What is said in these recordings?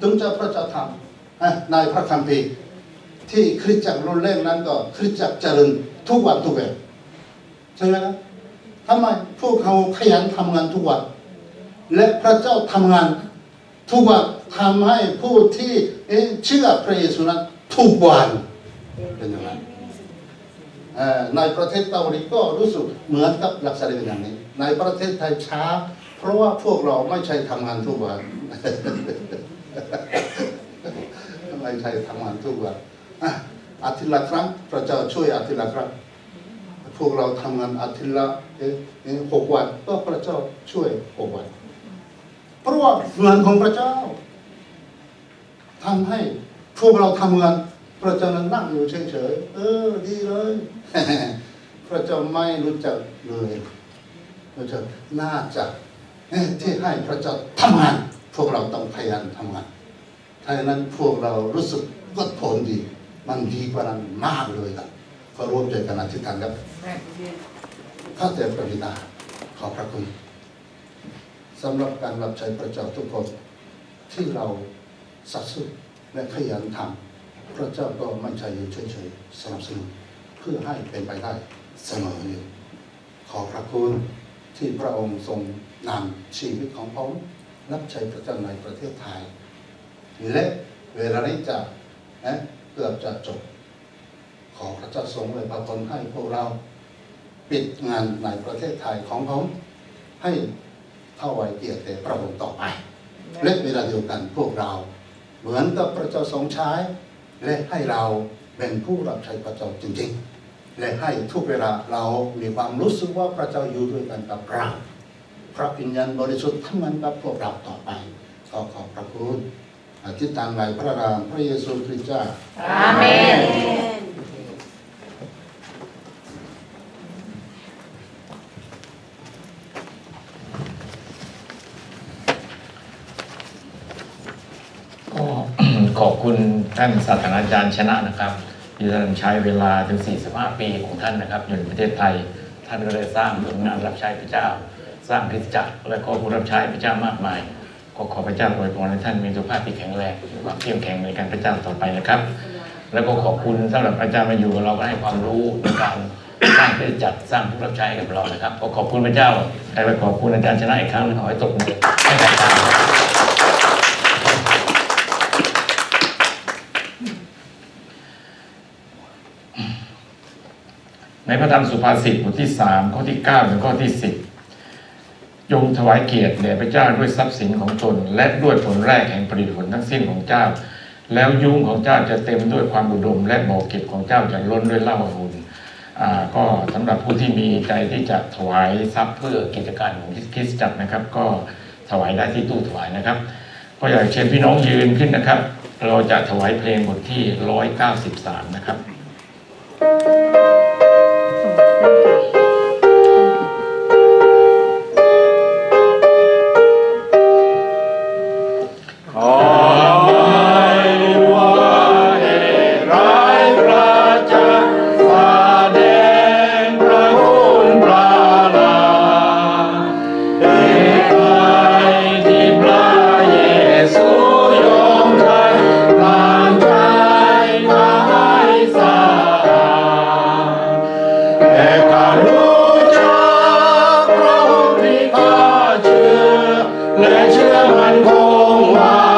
ถึงจะพระเจ้าทำนะในพระคัมภีร์ที่คริสตจักรรุ่นแรกนั้นก็คริสตจักรเจริญทุกวันทุกแบบใช่ไหมครับทำไมพวกเขาขยันทำงานทุกวัน และพระเจ้าทำงานทุกวันทำให้ผู้ที่เชื่อพระเยซูนั้นทุกวันเป็นอย่างนั้นในประเทศเกาหลีก็รู้สึกเหมือนกับลักษณะเป็นอย่างนี้ ในประเทศไทยช้า เพราะว่าพวกเราไม่ใช่ทำงานทุกวัน ไม่ใช่ทำงานทุกวันอาทิตย์ละครั้งพระเจ้าช่วยอาทิตย์ละครั้งพวกเราทำงานอาทิตย์ละหกวันก็พระเจ้าช่วยหกวัน เพราะว่าเงินของพระเจ้าทำให้พวกเราทำงานพระเจ้านั้นนั่งอยู่เฉยๆเออ ดีเลย พระเจ้าไม่รู้จักเลยพระเจ้าน่าจะที่ให้พระเจ้าทำงาน วกเราต้องพยายามทำงานถ้าอย่างนั้นพวกเรารู้สึกก็ผลดี มันดีกว่านั้นมากเลยครับก็ร่วมใจกันอธิษฐานครับข้าแต่พระบิดาขอบพระคุณสำหรับการรับใช้พระเจ้าทุกคนที่เราสัตย์ซื่อและขยันทำพระเจ้าก็ไม่ใช่อยู่เฉยๆสนับสนุนเพื่อให้เป็นไปได้เสมออยู่ขอพระคุณที่พระองค์ทรงนำชีวิตของผม รับใช้พระเจ้าในประเทศไทย และเวลานี้จะเอ๊ะเกือบจะจบ ขอพระเจ้าทรงเลยพระพรให้พวกเราปิดงานในประเทศไทยของผมให้เท่าไวเกียรติแด่พระองค์ต่อไป และเวลาเดียวกันพวกเรา เหมือนกับพระเจ้าทรงใช้และให้เราเป็นผู้รับใช้พระเจ้าจริงๆ และให้ทุกเวลาเรามีความรู้สึกว่าพระเจ้าอยู่ด้วยกันกับเรา พระวิญญาณบริสุทธิ์ทำงานกับพวกเราต่อไปขอขอบพระคุณอธิษฐานในพระนามพระเยซูคริสต์เจ้าอาเมนก็ขอบคุณท่านศาสตราจารย์ชนะนะครับที่ท่านใช้เวลาถึง 45 ปีของท่านนะครับ อยู่ในประเทศไทย ท่านก็ได้สร้างผลงานรับใช้พระเจ้า สร้างคริสตจักรและก็ผู้รับใช้พระเจ้ามากมาย ก็ขอพระเจ้าอวยพรให้ท่านมีสุขภาพที่แข็งแรงมีความเข้มแข็งในการพระเจ้าต่อไปนะครับ แล้วก็ขอบคุณสำหรับพระเจ้ามาอยู่กับเราก็ให้ความรู้ในการสร้างคริสตจักรสร้างผู้รับใช้กับเรานะครับก็ขอบคุณพระเจ้าและขอบคุณอาจารย์ชนะอีกครั้งหนึงขอให้ตกมือให้อาจารย์ในพระธรรมสุภาษิตบทที่สามข้อที่เก้าถึงข้อที่สิบ จงถวายเกียรติแด่พระเจ้าด้วยทรัพย์สินของตน และด้วยผลแรกแห่งผลิตผลทั้งสิ้นของเจ้า แล้วยุ้งของเจ้าจะเต็มด้วยความอุดม และบ่อเก็บของเจ้าจะล้นด้วยเหล้าอุ่นอ่าก็สำหรับผู้ที่มีใจที่จะถวายทรัพย์เพื่อกิจการของคริสตจักรนะครับ ก็ถวายได้ที่ตู้ถวายนะครับ ก็อยากเชิญพี่น้องยืนขึ้นนะครับ เราจะถวายเพลงบทที่ร้อยเก้าสิบสามนะครับ เชื่อมันคงว่า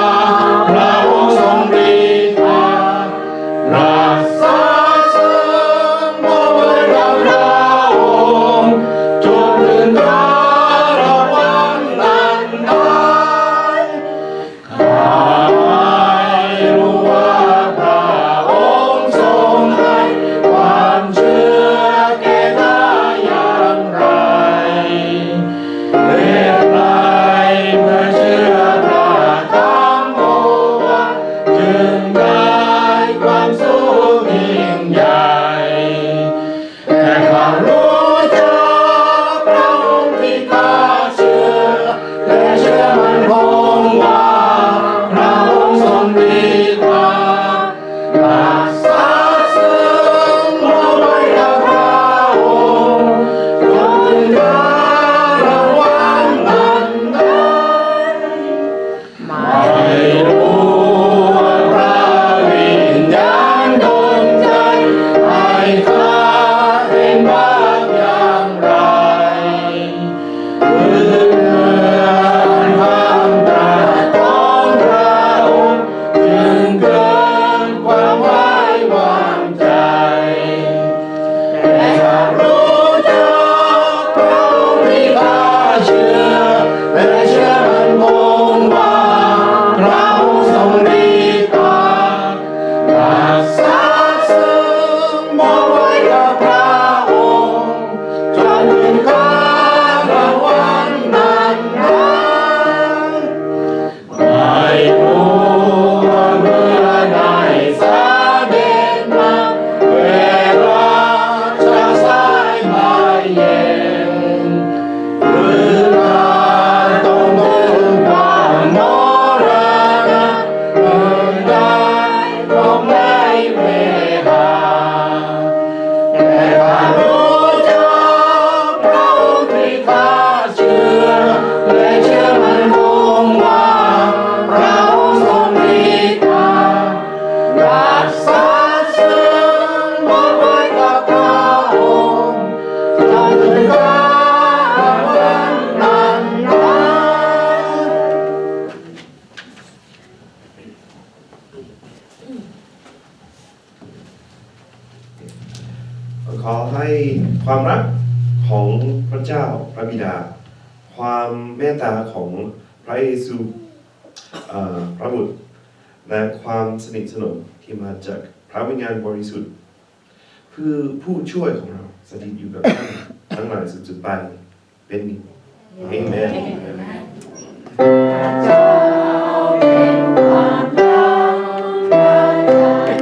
ความรักของพระเจ้าพระบิดา ความเมตตาของพระเยซูพระบุตร และความสนิทสนมที่มาจากพระวิญญาณบริสุทธิ์ คือผู้ช่วยของเราสถิตอยู่กับท่านทั้งหลายสุดๆไปเป็นนิจ Amen. เจ้า